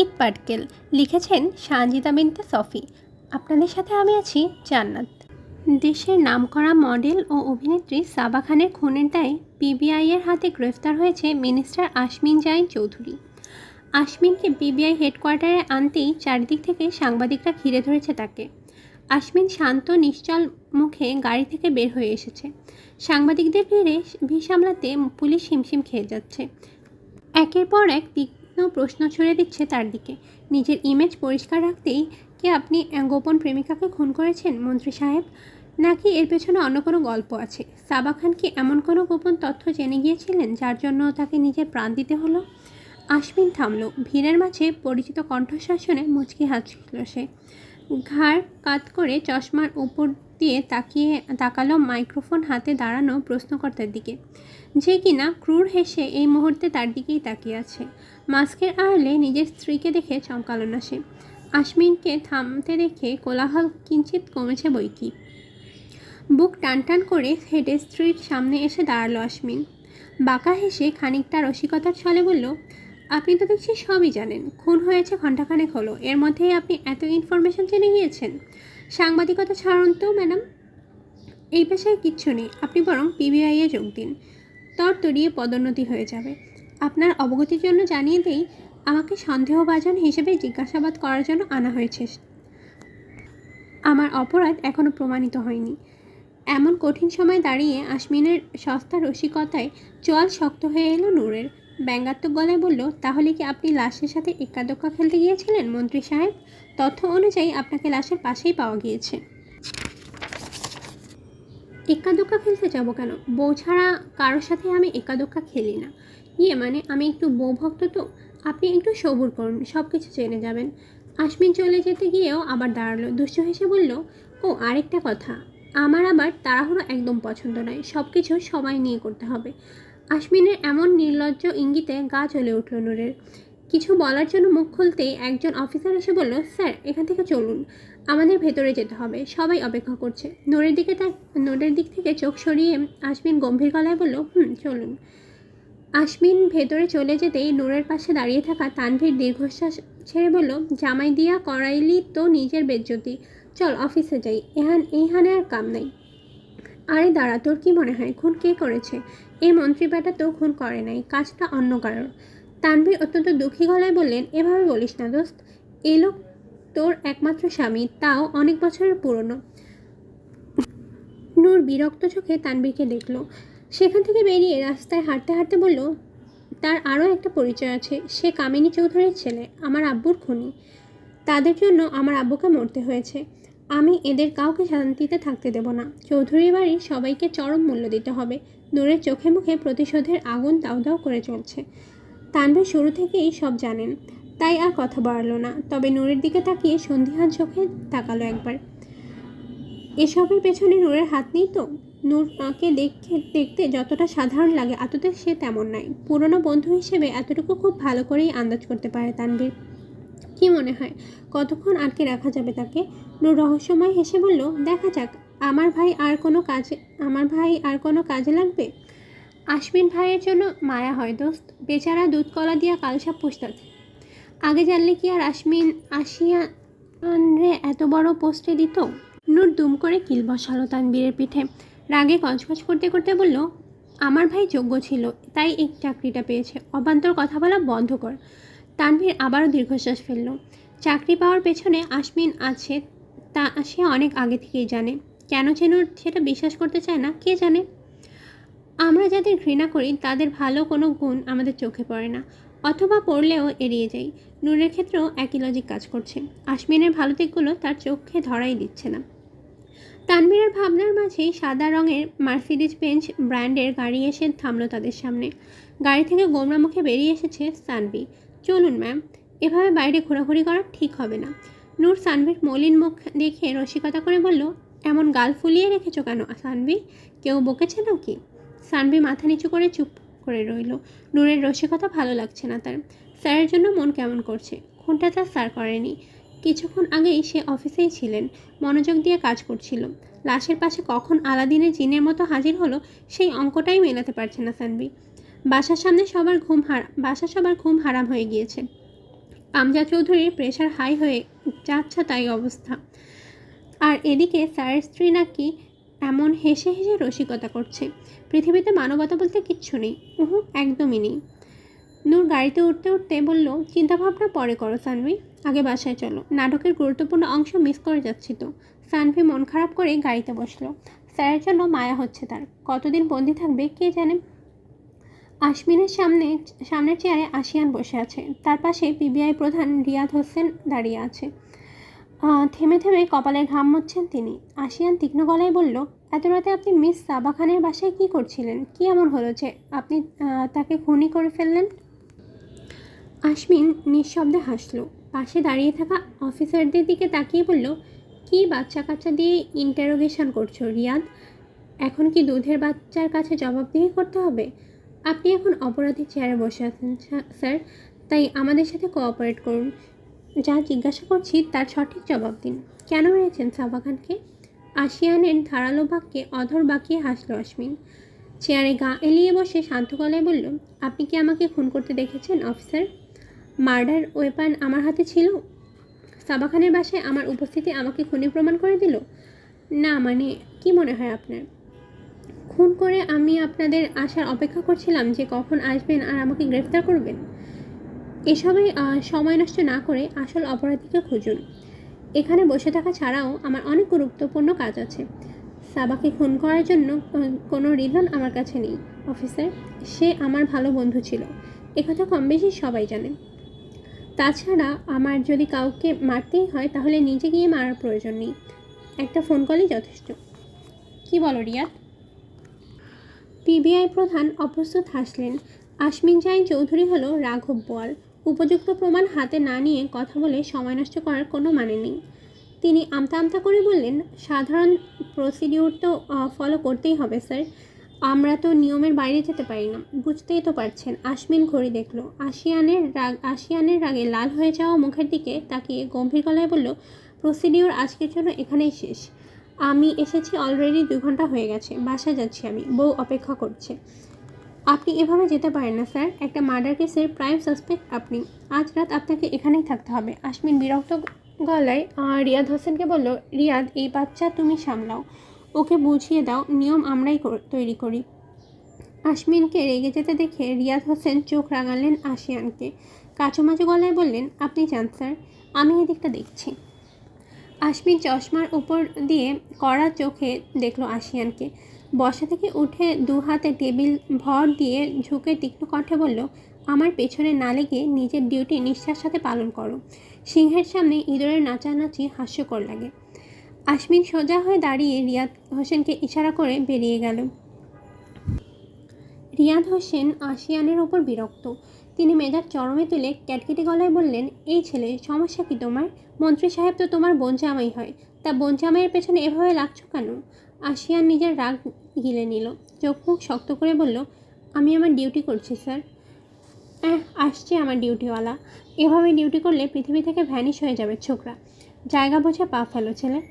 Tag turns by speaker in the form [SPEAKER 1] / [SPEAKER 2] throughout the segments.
[SPEAKER 1] ঈদ পাটকেল লিখেছেন সানজিদা বিনতে সফি। আপনাদের সাথে আমি আছি জান্নাত। দেশের নামকরা মডেল ও অভিনেত্রী সাবা খানের খুনের দায়ে পিবিআইয়ের হাতে গ্রেফতার হয়েছে মিনিস্টার আশমিন জাইন চৌধুরী। আশমিনকে পিবিআই হেডকোয়ার্টারে আনতেই চারিদিক থেকে সাংবাদিকরা ঘিরে ধরেছে তাকে। আশমিন শান্ত, নিশ্চল মুখে গাড়ি থেকে বের হয়ে এসেছে। সাংবাদিকদের ভিড়ে ভি সামলাতে পুলিশ হিমশিম খেয়ে যাচ্ছে। একের পর এক প্রশ্ন ছুড়ে দিচ্ছে তার দিকে। নিজের ইমেজ পরিষ্কার রাখতেই কি আপনি গোপন প্রেমিকাকে খুন করেছেন, মন্ত্রী সাহেব? নাকি এর পেছনে অন্য কোনো গল্প আছে? সাবা খান কি এমন কোনো গোপন তথ্য জেনে গিয়েছিলেন যার জন্য তাকে নিজের প্রাণ দিতে হলো? আশমিন থামলো। ভিড়ের মাঝে পরিচিত কণ্ঠস্বর শুনে মুচকি হাসছিল সে। ঘাড় কাত করে চশমার উপর দিয়ে তাকিয়ে তাকালো মাইক্রোফোন হাতে দাঁড়ানো প্রশ্নকর্তার দিকে। যে কিনা ক্রূর হেসে এই মুহূর্তে তার দিকেই তাকিয়ে আছে। মাস্কের আড়ালে নিজের স্ত্রীকে দেখে চমকালো না সে। আশমিনকে থামতে দেখে কোলাহল কিঞ্চিত কমেছে বই কি। বুক টান টান করে হেঁটে স্ত্রীর সামনে এসে দাঁড়াল আশমিন। বাঁকা হেসে খানিকটা রসিকতার ছলে বলল, আপনি তো দেখছি সবই জানেন। খুন হয়েছে ঘণ্টাখানেক হলো। এর মধ্যেই আপনি এত ইনফরমেশন জেনে গিয়েছেন? সাংবাদিকতা ছাড়ুন তো, ম্যাডাম। এই পেশায় কিচ্ছু নেই, আপনি বরং পিবিআইয়ে যোগ দিন। তর তরিয়ে পদোন্নতি হয়ে যাবে। আপনার অবগতির জন্য জানিয়ে দেই, আমাকে সন্দেহভাজন হিসেবে জিজ্ঞাসাবাদ করার জন্য আনা হয়েছে। আমার অপরাধ এখনও প্রমাণিত হয়নি। এমন কঠিন সময় দাঁড়িয়ে আশমিনের সস্তা রসিকতায় চল শক্ত হয়ে এলো নূরের। ব্যঙ্গাত্মক গলায় বলল, তাহলে কি আপনি লাশের সাথে একাদোক্কা খেলতে গিয়েছিলেন, মন্ত্রী সাহেব? তথ্য অনুযায়ী আপনাকে লাশের পাশেই পাওয়া গিয়েছে। একাদোক্কা খেলতে যাব কেন? বউ ছাড়া কারোর সাথে আমি একাদোক্কা খেলি না। ইয়ে মানে আমি একটু বউ ভক্ত তো। আপনি একটু সবুর করুন সব কিছু জেনে যাবেন। আশমিন চলে যেতে গিয়েও আবার দাঁড়াল। দুষ্ট হেসে বলল, ও, আরেকটা কথা। আমার আবার তাড়াহুড়ো একদম পছন্দ নয়। সব কিছু সবাই নিয়ে করতে হবে। আশমিনের এমন নির্লজ্জ ইঙ্গিতে গা চলে উঠল নূরের। কিছু বলার জন্য মুখ খুলতেই একজন অফিসার এসে বলল, স্যার, এখান থেকে চলুন। আমাদের ভেতরে যেতে হবে। সবাই অপেক্ষা করছে। নোরের দিকে তার নোরের দিক থেকে চোখ সরিয়ে আশমিন গম্ভীর গলায় বলল, হুম, চলুন। আশমিন ভেতরে চলে যেতেই নোরের পাশে দাঁড়িয়ে থাকা তানভীর দীর্ঘশ্বাস ছেড়ে বলল, জামাই দিয়া করাইলি তো নিজের বেজ্জতি। চল অফিসে যাই। এহান, এইখানে আর কাম নাই। আরে দাঁড়া, তোর কি মনে হয়? খুন কে করেছে? এই মন্ত্রী বেটা তো খুন করে নাই। কাজটা অন্য কারোর। তানভীর অত্যন্ত দুঃখী গলায় বললেন, এভাবে বলিস না দোস্ত। এই লোক তোর একমাত্র স্বামী, তাও অনেক বছরের পুরনো। নূর বিরক্ত চোখে তানবীরকে দেখল। সেখান থেকে বেরিয়ে রাস্তায় হাঁটতে হাঁটতে বলল, তার আরও একটা পরিচয় আছে। সে কামিনী চৌধুরীর ছেলে, আমার আব্বুর খুনি। তাদের জন্য আমার আব্বুকে মরতে হয়েছে। আমি এদের কাউকে শান্তিতে থাকতে দেব না। চৌধুরী বাড়ির সবাইকে চরম মূল্য দিতে হবে। নূরের চোখে মুখে প্রতিশোধের আগুন দাউ দাউ করে চলছে তানভীর শুরু থেকেই সব জানেন। তাই আর কথা বাড়ালো না। তবে নূরের দিকে তাকিয়ে সন্ধিহান চোখে তাকালো একবার। এসবের পেছনে নূরের হাত নেই তো? নূরকে দেখে, দেখতে যতটা সাধারণ লাগে, এতটা সে তেমন নয় পুরনো বন্ধু হিসেবে এতটুকু খুব ভালো করেই আন্দাজ করতে পারে তানভীর। কি মনে হয়, কতক্ষণ আটকে রাখা যাবে তাকে? নূর রহস্যময় হেসে বলল, দেখা যাক, আমার ভাই আর কোনো কাজে, আমার ভাই আর কোনো কাজে লাগবে? আশমিন ভাইয়ের জন্য মায়া হয়, দোস্ত। বেচারা দুধ কলা দিয়া কালসাপ পুষতাছে। আগে জানলে কি আর আশমিন আসিয়া রে এত বড় পোস্টে দিত? নূর দুম করে কিল বসালো তানবীরের পিঠে। রাগে কচকচ করতে করতে বলল, আমার ভাই যোগ্য ছিল, তাই এই চাকরিটা পেয়েছে। অবান্তর কথা বলা বন্ধ কর। তানভীর আবারও দীর্ঘশ্বাস ফেলল। চাকরি পাওয়ার পেছনে আশমিন আছে, তা সে অনেক আগে থেকেই জানে। কেন যেন সেটা বিশ্বাস করতে চায় না, কে জানে? আমরা যাদের ঘৃণা করি, তাদের ভালো কোনো গুণ আমাদের চোখে পড়ে না, অথবা পড়লেও এড়িয়ে যাই। নূরের ক্ষেত্রেও একই লজিক কাজ করছে। আশমিনের ভালো দিকগুলো তার চোখে ধরাই দিচ্ছে না। তানভীরের ভাবনার মাঝেই সাদা রঙের মার্সিডিজ বেঞ্চ ব্র্যান্ডের গাড়ি এসে থামলো তাদের সামনে। গাড়ি থেকে গোমরা মুখে বেরিয়ে এসেছে সানভি। চলুন ম্যাম এভাবে বাইরে ঘোরাঘুরি করা ঠিক হবে না। নূর সানভির মলিন মুখ দেখে রসিকতা করে বলল, এমন গাল ফুলিয়ে রেখেছো কেন সানভি? কেউ বকেছে নাকি? সানভি মাথা নিচু করে চুপ করে রইল। নূরের রসিকতা ভালো লাগছে না তার। স্যারের জন্য মন কেমন করছে? খুনটা তার স্যার করেনি। কিছুক্ষণ আগেই সে অফিসেই ছিলেন। মনোযোগ দিয়ে কাজ করছিল। লাশের পাশে কখন আলাদিনের জিনের মতো হাজির হলো, সেই অঙ্কটাই মেলাতে পারছে না সানভি। বাসার সামনে সবার ঘুম হারা বাসা সবার ঘুম হারাম হয়ে গিয়েছে। আমজা চৌধুরীর প্রেশার হাই হয়ে যাচ্ছে তাই অবস্থা। আর এদিকে স্যারের স্ত্রী নাকি এমন হেসে হেসে রসিকতা করছে। পৃথিবীতে মানবতা বলতে কিচ্ছু নেই। উহু, একদমই নেই। নূর গাড়িতে উঠতে উঠতে বলল, চিন্তাভাবনা পরে করো, সানভি। আগে বাসায় চলো। নাটকের গুরুত্বপূর্ণ অংশ মিস করে যাচ্ছি তো। সানভি মন খারাপ করে গাড়িতে বসল। স্যারের জন্য মায়া হচ্ছে তার। কতদিন বন্দি থাকবে কে জানে? আশমিনের সামনে, সামনের চেয়ারে আসিয়ান বসে আছে। তার পাশে পিবিআই প্রধান রিয়াদ হোসেন দাঁড়িয়ে আছে। থেমে থেমে কপালে ঘাম মুছছেন তিনি। আসিয়ান তীক্ষ্ণ গলায় বলল, এত রাতে আপনি মিস সাবা খানের বাসায় কী করছিলেন? কী এমন হলো যে আপনি তাকে খুনি করে ফেললেন? আশমিন নিঃশব্দে হাসলো। পাশে দাঁড়িয়ে থাকা অফিসারদের দিকে তাকিয়ে বলল, কি বাচ্চা কাচ্চা দিয়ে ইন্টারোগেশন করছ, রিয়াদ? এখন কি দুধের বাচ্চার কাছে জবাবদিহি করতে হবে? আপনি এখন অপরাধী চেয়ারে বসে আছেন স্যা- স্যার। তাই আমাদের সাথে কোঅপারেট করুন। যা জিজ্ঞাসা করছি তার সঠিক জবাব দিন। কেন মেরেছেন সাবা খানকে? আসিয়ানের ধারালো বাক্যে অধর বাঁকিয়ে হাসলো অশ্মিন চেয়ারে গা এলিয়ে বসে শান্ত গলায় বলল, আপনি কি আমাকে খুন করতে দেখেছেন, অফিসার? মার্ডার ওয়েপান আমার হাতে ছিল? সাবা খানের বাসায় আমার উপস্থিতি আমাকে খুনি প্রমাণ করে দিল? না মানে কি মনে হয় আপনার? খুন করে আমি আপনাদের আসার অপেক্ষা করছিলাম যে কখন আসবেন আর আমাকে গ্রেফতার করবেন? এসবে সময় নষ্ট না করে আসল অপরাধীকে খুঁজুন। এখানে বসে থাকা ছাড়াও আমার অনেক গুরুত্বপূর্ণ কাজ আছে। সাবাকে খুন করার জন্য কোনো রিজন আমার কাছে নেই। অফিসার, সে আমার ভালো বন্ধু ছিল। একথা কম বেশি সবাই জানে। তাছাড়া আমার যদি কাউকে মারতেই হয়, তাহলে নিজে গিয়ে মারার প্রয়োজন নেই। একটা ফোন কলই যথেষ্ট। কি বলো, রিয়াদ? পিবিআই প্রধান অপ্রস্তুত হাসলেন। আসমিন জাইন চৌধুরী হলো রাঘব বোয়াল। উপযুক্ত প্রমাণ হাতে না নিয়ে কথা বলে সময় নষ্ট করার কোনো মানে নেই। তিনি আমতা আমতা করে বললেন, সাধারণ প্রসিডিউর তো ফলো করতেই হবে স্যার আমরা তো নিয়মের বাইরে যেতে পারি না। বুঝতেই তো পারছেন। আশমিন ঘড়ি দেখল। আশিয়ানের রাগ, আশিয়ানের রাগে লাল হয়ে যাওয়া মুখের দিকে তাকিয়ে গম্ভীর গলায় বলল প্রসিডিউর আজকের জন্য এখানেই শেষ। আমি এসেছি অলরেডি দুই ঘণ্টা হয়ে গেছে। বাসায় যাচ্ছি আমি। বউ অপেক্ষা করছে। আপনি এভাবে যেতে পারেন না, স্যার। একটা মার্ডার কেসের প্রাইম সাসপেক্ট আপনি। আজ রাত আপনাকে এখানেই থাকতে হবে। আশমিন বিরক্ত গলায় রিয়াদ হোসেনকে বলল, রিয়াদ, এই বাচ্চা তুমি সামলাও। ওকে বুঝিয়ে দাও, নিয়ম আমরাই তৈরি করি। আশমিনকে রেগে যেতে দেখে রিয়াদ হোসেন চোখ রাঙালেন আশিয়ানকে। কাচুমাচু গলায় বললেন, আপনি যান, স্যার। আমি এদিকটা দেখছি। আশমিন চশমার উপর দিয়ে কড়া চোখে দেখল আশিয়ানকে। বসা থেকে উঠে দু হাতে টেবিল ভর দিয়ে ঝুঁকে তীক্ষ্ণ কণ্ঠে বলল, আমার পেছনে না লেগে নিজের ডিউটি নিষ্ঠার সাথে পালন করো। সিংহের সামনে ইঁদুরের নাচানাচি হাস্যকর লাগে। আশমিন সোজা হয়ে দাঁড়িয়ে রিয়াদ হোসেনকে ইশারা করে বেরিয়ে গেল। রিয়াদ হোসেন আশিয়ানের ওপর বিরক্ত। তিনি মেজাজ চরমে তুলে ক্যাটকেটে গলায় বললেন, এই ছেলে, সমস্যা কি তোমার? মন্ত্রী সাহেব তো তোমার বোন জামাই হয়। তা বোন জামাইয়ের পেছনে এভাবে লাগছো কেন? আশিয়ান নিজের রাগ গিলে নিল। চোখ মুখ শক্ত করে বলল, আমি আমার ডিউটি করছি, স্যার। হ্যাঁ আসছে আমার ডিউটিওয়ালা। এভাবে ডিউটি করলে পৃথিবী থেকে ভ্যানিশ হয়ে যাবে, ছোকরা। জায়গা বোঝা পা ফেলো, ছেলে।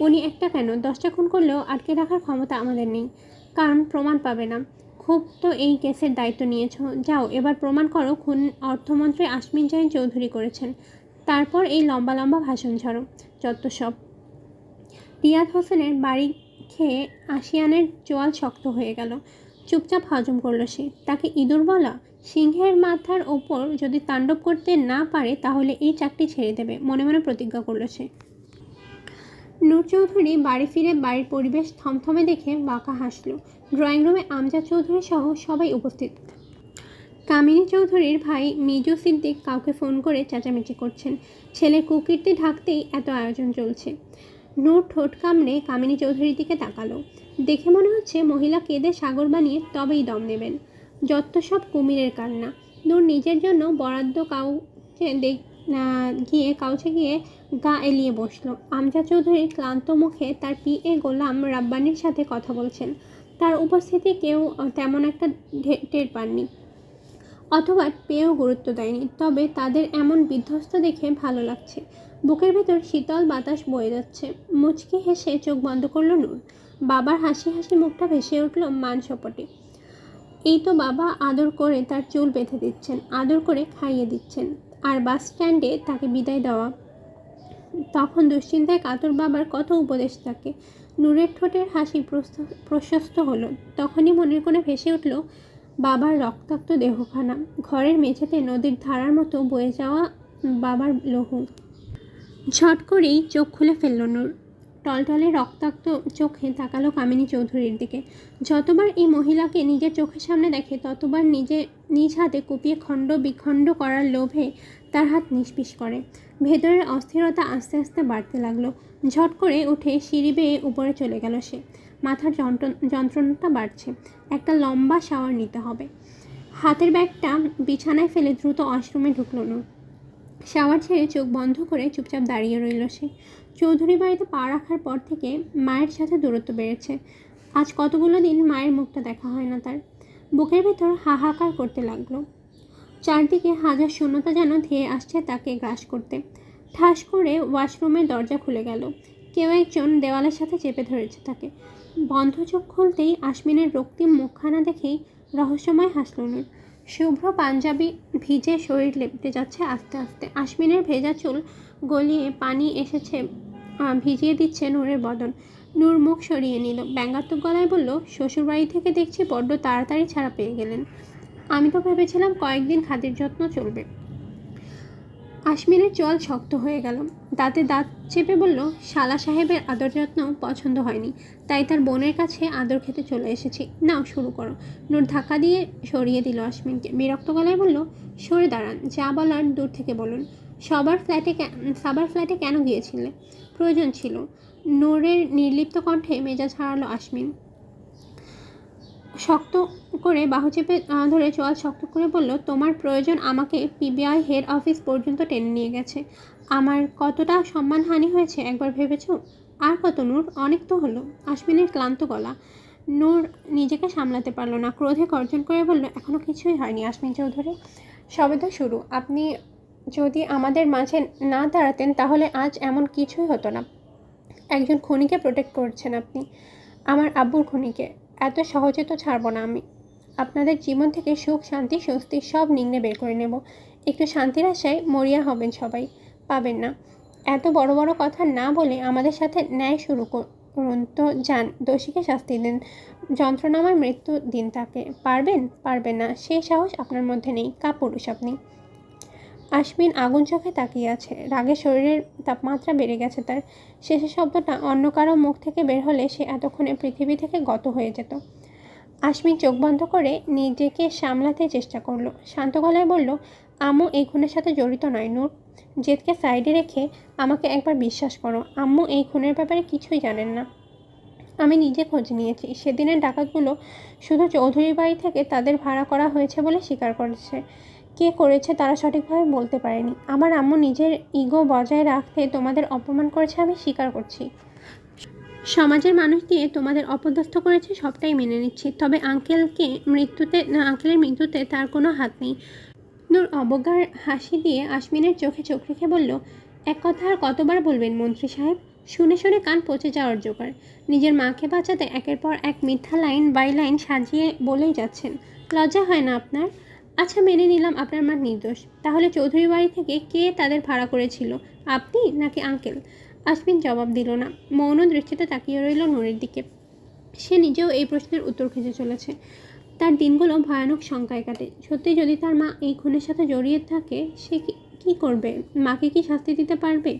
[SPEAKER 1] উনি একটা কেন? দশটা খুন করলেও আটকে রাখার ক্ষমতা আমাদের নেই। কারণ প্রমাণ পাবে না। খুব তো এই কেসের দায়িত্ব নিয়েছো। যাও, এবার প্রমাণ করো খুন অর্থমন্ত্রী আশমিন জাইন চৌধুরী করেছেন। তারপর এই লম্বা লম্বা ভাষণ ছাড়ো যত সব। রিয়াদ হোসেনের বাড়ি খেয়ে আশিয়ানের চোয়াল শক্ত হয়ে গেল। চুপচাপ হজম করল সে। তাকে ইঁদুর বলা? সিংহের মাথার ওপর যদি তাণ্ডব করতে না পারে, তাহলে এই চাকরি ছেড়ে দেবে, মনে মনে প্রতিজ্ঞা করল সে। নূর চৌধুরী বাড়ি ফিরে বাড়ির পরিবেশ থমথমে দেখে বাঁকা হাসলো। ড্রয়িং রুমে আমজাদ চৌধুরী সহ সবাই উপস্থিত। কামিনী চৌধুরীর ভাই মিজু সিদ্দিক কাউকে ফোন করে চেঁচামেচি করছেন। ছেলে কুকীর্তি ঢাকতেই এত আয়োজন চলছে। নূর ঠোঁট কামড়ে কামিনী চৌধুরীর দিকে তাকালো। দেখে মনে হচ্ছে মহিলা কেঁদে সাগর বানিয়ে তবেই দম নেবেন যত সব কুমিরের কান্না। নূর নিজের জন্য বরাদ্দ দেখ গিয়ে কাউচে গিয়ে গা এলিয়ে বসল। আমজা চৌধুরী ক্লান্ত মুখে তার পিএ গোলাম রাব্বানির সাথে কথা বলছেন। তার উপস্থিতি কেউ তেমন একটা টের পাননি। অথবা পেয়েও গুরুত্ব দেয়নি। তবে তাদের এমন বিধ্বস্ত দেখে ভালো লাগছে। বুকের ভেতর শীতল বাতাস বয়ে যাচ্ছে। মুচকি হেসে চোখ বন্ধ করল নূর। বাবার হাসি হাসি মুখটা ভেসে উঠল মান সপটে। এই তো বাবা আদর করে তার চুল বেঁধে দিচ্ছেন, আদর করে খাইয়ে দিচ্ছেন, আর বাস স্ট্যান্ডে তাকে বিদায় দেওয়া। তখন দুশ্চিন্তায় কাতর বাবার কত উপদেশ থাকে। নূরের ঠোঁটের হাসি প্রশস্ত হলো। তখনই মনের কোণে ভেসে উঠল বাবার রক্তাক্ত দেহখানা। ঘরের মেঝেতে নদীর ধারার মতো বয়ে যাওয়া বাবার লহু। ঝট করেই চোখ খুলে ফেলল নূর। টলটলে রক্তাক্ত চোখে তাকালো কামিনী চৌধুরীর দিকে। যতবার এই মহিলাকে নিজের চোখের সামনে দেখে, ততবার নিজে নিজ হাতে কুপিয়ে খণ্ড বিখণ্ড করার লোভে তার হাত নিষ্পিস করে। ভেতরের অস্থিরতা আস্তে আস্তে বাড়তে লাগল। ঝট করে উঠে সিঁড়ি বেয়ে উপরে চলে গেল সে। মাথার যন্ত্রণ- যন্ত্রণাটা বাড়ছে। একটা লম্বা শাওয়ার নিতে হবে। হাতের ব্যাগটা বিছানায় ফেলে দ্রুত ওয়াশরুমে ঢুকলো নূর। শাওয়ার ছেড়ে চোখ বন্ধ করে চুপচাপ দাঁড়িয়ে রইল সে। চৌধুরী বাড়িতে পা রাখার পর থেকে মায়ের সাথে দূরত্ব বেড়েছে। আজ কতগুলো দিন মায়ের মুখটা দেখা হয় না তার। বুকের ভেতর হাহাকার করতে লাগল। চারদিকে হাজার শূন্যতা যেন ধেয়ে আসছে তাকে গ্রাস করতে। ঠাস করে ওয়াশরুমের দরজা খুলে গেল। কেউ একজন দেওয়ালের সাথে চেপে ধরেছে তাকে। বন্ধ চোখ খুলতেই আশমিনের রক্তিম মুখখানা দেখেই রহস্যময় হাসল শুভ্র পাঞ্জাবি ভিজে শরীর লেপটে যাচ্ছে আস্তে আস্তে। আশমিনের ভেজা চুল গলিয়ে পানি এসেছে ভিজিয়ে দিচ্ছে নূরের বদন। নূর মুখ সরিয়ে নিল। ব্যঙ্গাত্মক গলায় বলল, শ্বশুরবাড়ি থেকে দেখছি বড্ড তাড়াতাড়ি ছাড়া পেয়ে গেলেন। আমি তো ভেবেছিলাম কয়েকদিন খাদের যত্ন চলবে। আশমিনের চল শক্ত হয়ে গেল। দাঁতে দাঁত চেপে বলল, শালা সাহেবের আদর যত্ন পছন্দ হয়নি, তাই তার বোনের কাছে আদর খেতে চলে এসেছি। নাও শুরু করো। নূর ধাক্কা দিয়ে সরিয়ে দিল আশমিনকে বিরক্ত গলায় বলল, সরে দাঁড়ান, যা বলার দূর থেকে বলুন। সবার ফ্ল্যাটে সাবার ফ্ল্যাটে কেন গিয়েছিলে? প্রয়োজন ছিল। নূরের নির্লিপ্ত কণ্ঠে মেজাজ হারালো আশমিন শক্ত করে বাহু চেপে ধরে চোয়াল শক্ত করে বলল, তোমার প্রয়োজন আমাকে পিবিআই হেড অফিস পর্যন্ত টেনে নিয়ে গেছে। আমার কতটা সম্মানহানি হয়েছে একবার ভেবেছ? আর কত নূর? অনেক তো হলো। আশমিনের ক্লান্ত গলা। নূর নিজেকে সামলাতে পারল না। ক্রোধে গর্জন করে বলল, এখনও কিছুই হয়নি আশমিন চৌধুরী। সবে তো শুরু। আপনি যদি আমাদের মাঝে না দাঁড়াতেন, তাহলে আজ এমন কিছুই হতো না। একজন খুনিকে প্রোটেক্ট করছেন আপনি। আমার আব্বুর খুনিকে। এত সহজে তো ছাড়বো না আমি। আপনাদের জীবন থেকে সুখ, শান্তি, স্বস্তি সব নিংড়ে বের করে নেব। একটু শান্তির আশায় মরিয়া হবেন সবাই, পাবেন না। এত বড় বড় কথা না বলে আমাদের সাথে ন্যায় শুরু করুন তো, যান, দোষীকে শাস্তি দিন। যন্ত্রণাময় মৃত্যু দিন তাকে। পারবেন পারবেন না, সেই সাহস আপনার মধ্যে নেই, কাপুরুষ আপনি। আশমিন আগুন চোখে তাকিয়ে আছে। রাগে শরীরের তাপমাত্রা বেড়ে গেছে তার। শেষের শব্দটা অন্য কারও মুখ থেকে বের হলে সে এতক্ষণে পৃথিবী থেকে গত হয়ে যেত। আশমিন চোখ বন্ধ করে নিজেকে সামলাতে চেষ্টা করল। শান্ত গলায় বলল, আম্মু, এই খুনের সাথে জড়িত নয়, নূর। জেদকে সাইডে রেখে আমাকে একবার বিশ্বাস করো। আম্মু এই খুনের ব্যাপারে কিছুই জানেন না। আমি নিজে খোঁজ নিয়েছি। সেদিনের ডাকাতগুলো শুধু চৌধুরী বাড়ি থেকে তাদের ভাড়া করা হয়েছে বলে স্বীকার করেছে। কে করেছে তারা সঠিকভাবে বলতে পারেনি। আমার আম্মু নিজের ইগো বজায় রাখতে তোমাদের অপমান করেছে, আমি স্বীকার করছি। সমাজের মানুষ দিয়ে তোমাদের অপদস্থ করেছে সবটাই মেনে নিচ্ছি, তবে আঙ্কেলকে মৃত্যুতে আঙ্কেলের মৃত্যুতে তার কোনো হাত নেই। নূর অবজ্ঞার হাসি দিয়ে আশমিনের চোখে চোখ রেখে বলল, এক কথা আর কতবার বলবেন মন্ত্রী সাহেব? শুনে শুনে কান পচে যাওয়ার জোগাড়। নিজের মাকে বাঁচাতে একের পর এক মিথ্যা লাইন বাই লাইন সাজিয়ে বলেই যাচ্ছেন। লজ্জা হয় না আপনার? আচ্ছা মেনে নিলাম আপনার মা নির্দোষ। তাহলে চৌধুরী বাড়ি থেকে কে তাদের ভাড়া করেছিল, আপনি নাকি আঙ্কেল? আশমিন জবাব দিল না। মৌন দৃষ্টিতে তাকিয়ে রইল নূরের দিকে। সে নিজেও এই প্রশ্নের উত্তর খুঁজে চলেছে। তার দিনগুলো ভয়ানক শঙ্কায় কাটে। সত্যি যদি তার মা এই খুনের সাথে জড়িয়ে থাকে, সে কী করবে? মাকে কি শাস্তি দিতে পারবে?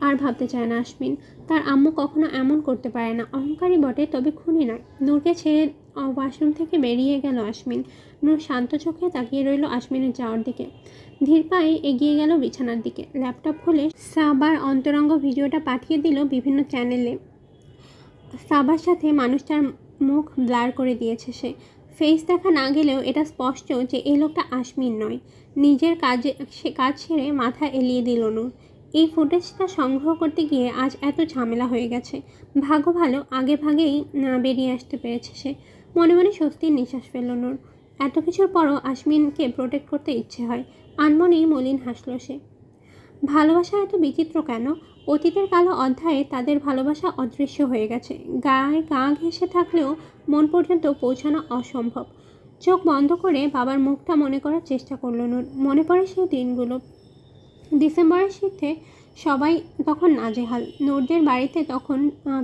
[SPEAKER 1] আর ভাবতে চায় না আশমিন। তার আম্মু কখনো এমন করতে পারে না। অহংকারী বটে, তবে খুনি নয়। নূরকে ছেড়ে ওয়াশরুম থেকে বেরিয়ে গেল আশমিন। নূর শান্ত চোখে তাকিয়ে রইল আশমিনের যাওয়ার দিকে। ধীর পায়ে এগিয়ে গেল বিছানার দিকে। ল্যাপটপ খুলে সাবার অন্তরঙ্গ ভিডিওটা পাঠিয়ে দিল বিভিন্ন চ্যানেলে। সাবার সাথে মানুষটার মুখ ব্লার করে দিয়েছে সে। ফেস দেখা না গেলেও এটা স্পষ্ট যে এই লোকটা আশমিন নয়। নিজের কাজে, সে কাজ ছেড়ে মাথা এলিয়ে দিল নূর। এই ফুটেজটা সংগ্রহ করতে গিয়ে আজ এত ঝামেলা হয়ে গেছে। ভাগ্য ভালো, আগে ভাগেই না বেরিয়ে আসতে পেরেছে সে। মনে মনে স্বস্তির নিঃশ্বাস ফেলল নূর। এত কিছুর পরও আশমিনকে প্রোটেক্ট করতে ইচ্ছে হয়। আনমনেই মলিন হাসল সে। ভালোবাসা এত বিচিত্র কেন? অতীতের কালো অধ্যায়ে তাদের ভালোবাসা অদৃশ্য হয়ে গেছে। গায়ে গা ঘেঁষে থাকলেও মন পর্যন্ত পৌঁছানো অসম্ভব। চোখ বন্ধ করে বাবার মুখটা মনে করার চেষ্টা করল নূর। মনে পড়ে সেই দিনগুলো। ডিসেম্বরের শীতে সবাই তখন নাজেহাল। নূরদের বাড়িতে তখন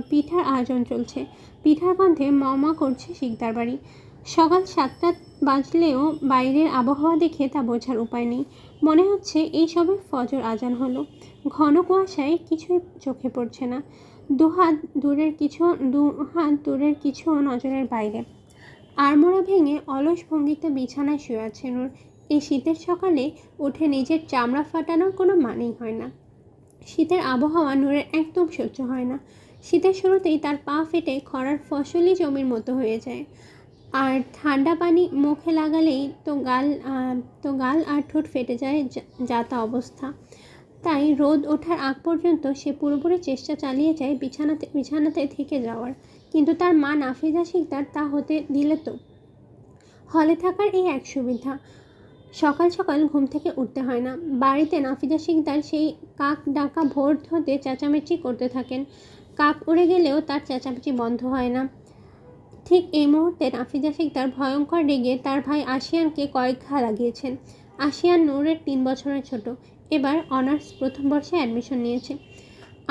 [SPEAKER 1] পিঠার আয়োজন চলছে। পিঠার গন্ধে মমা করছে শিকদার বাড়ি। সকাল সাতটা বাজলেও বাইরের আবহাওয়া দেখে তা বোঝার উপায় নেই। মনে হচ্ছে এই সবে ফজর আজান হলো। ঘন কুয়াশায় কিছুই চোখে পড়ছে না। দুহাত দূরের কিছু দু হাত দূরের কিছু নজরের বাইরে। আড়মোড়া ভেঙে অলস ভঙ্গিতে বিছানায় শুয়ে আছে নূর। এই শীতের সকালে উঠে নিজের চামড়া ফাটানোর কোনো মানেই হয় না। শীতের আবহাওয়া নূরের একদম সহ্য হয় না। শীতের শুরুতেই তার পা ফেটে খরার ফসলি জমির মতো হয়ে যায়। আর ঠান্ডা পানি মুখে লাগালেই তো গাল তো গাল আর ঠোঁট ফেটে যায় যা- যা তা অবস্থা। তাই রোদ ওঠার আগ পর্যন্ত সে পুরোপুরি চেষ্টা চালিয়ে যায় বিছানাতে বিছানাতে থেকে যাওয়ার। কিন্তু তার মা নাফিজা শিকদার তা হতে দিলে তো? হলে থাকার এই এক সুবিধা। সকাল সকাল ঘুম থেকে উঠতে হয় না। বাড়িতে নাফিজা শিকদার সেই কাক ডাকা ভোর হতে চেঁচামেচি করতে থাকেন। কাক উড়ে গেলেও তার চেঁচামেচি বন্ধ হয় না। ঠিক এই মুহূর্তে নাফিজা শিকদার ভয়ঙ্কর রেগে তার ভাই আশিয়ানকে কয়েক ঘা লাগিয়েছেন। আশিয়ান নূরের তিন বছরের ছোট। এবার অনার্স প্রথম বর্ষে অ্যাডমিশন নিয়েছে।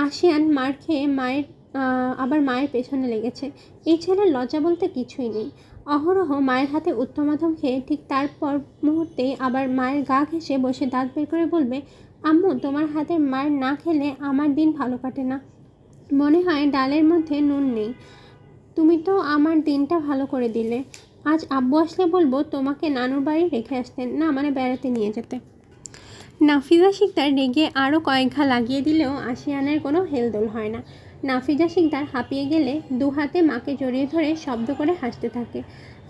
[SPEAKER 1] আশিয়ান মার খেয়ে মায়ের আবার মায়ের পেছনে লেগেছে। এই ছেলের লজ্জা বলতে কিছুই নেই। অহরহ মায়ের হাতে উত্তমাধম খেয়ে ঠিক তারপর মুহূর্তে আবার মায়ের গা ঘেঁষে বসে দাঁত বের করে বলবে, আম্মু, তোমার হাতের মার না খেলে আমার দিন ভালো কাটে না। মনে হয় ডালের মধ্যে নুন নেই। তুমি তো আমার দিনটা ভালো করে দিলে। আজ আব্বু আসলে বলব তোমাকে নানুর বাড়ি রেখে আসতেন না মানে বেড়াতে নিয়ে যেতে। নাফিজা শিকদার রেগে আরও কয়েক ঘা লাগিয়ে দিলেও আশিয়ানের কোনো হেলদোল হয় না। নাফিজা শিকদার হাঁপিয়ে গেলে দু হাতে মাকে জড়িয়ে ধরে শব্দ করে হাসতে থাকে।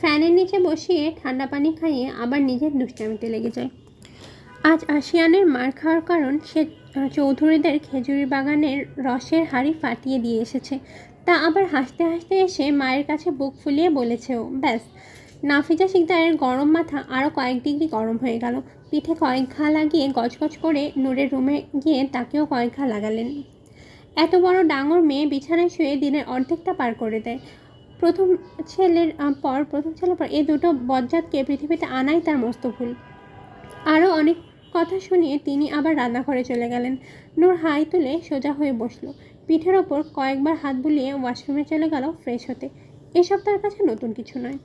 [SPEAKER 1] ফ্যানের নিচে বসিয়ে ঠান্ডা পানি খাইয়ে আবার নিজের দুষ্টামিতে লেগে যায়। আজ আশিয়ানের মার খাওয়ার কারণ সে চৌধুরীদের খেজুরি বাগানের রসের হাড়ি ফাটিয়ে দিয়ে এসেছে। তা আবার হাসতে হাসতে এসে মায়ের কাছে বুক ফুলিয়ে বলেছেও ব্যাস। নাফিজা শিকদারের গরম মাথা আরও কয়েক ডিগ্রি গরম হয়ে গেল। পিঠে কয়েক ঘা লাগিয়ে গজগজ করে নূরের রুমে গিয়ে তাকেও কয়েক ঘা লাগালেন। এত বড় ডাঙর মেয়ে বিছানায় শুয়ে দিনের অর্ধেকটা পার করে দেয়। প্রথম ছেলের পর প্রথম ছেলের পর এই দুটো বজ্জাতকে পৃথিবীতে আনাই তার মস্ত ভুল। আরও অনেক কথা শুনিয়ে তিনি আবার রান্নাঘরে চলে গেলেন। নূর হাই তুলে সোজা হয়ে বসল। পিঠের ওপর কয়েকবার হাত বুলিয়ে ওয়াশরুমে চলে গেল ফ্রেশ হতে। এসব তার কাছে নতুন কিছু নয়।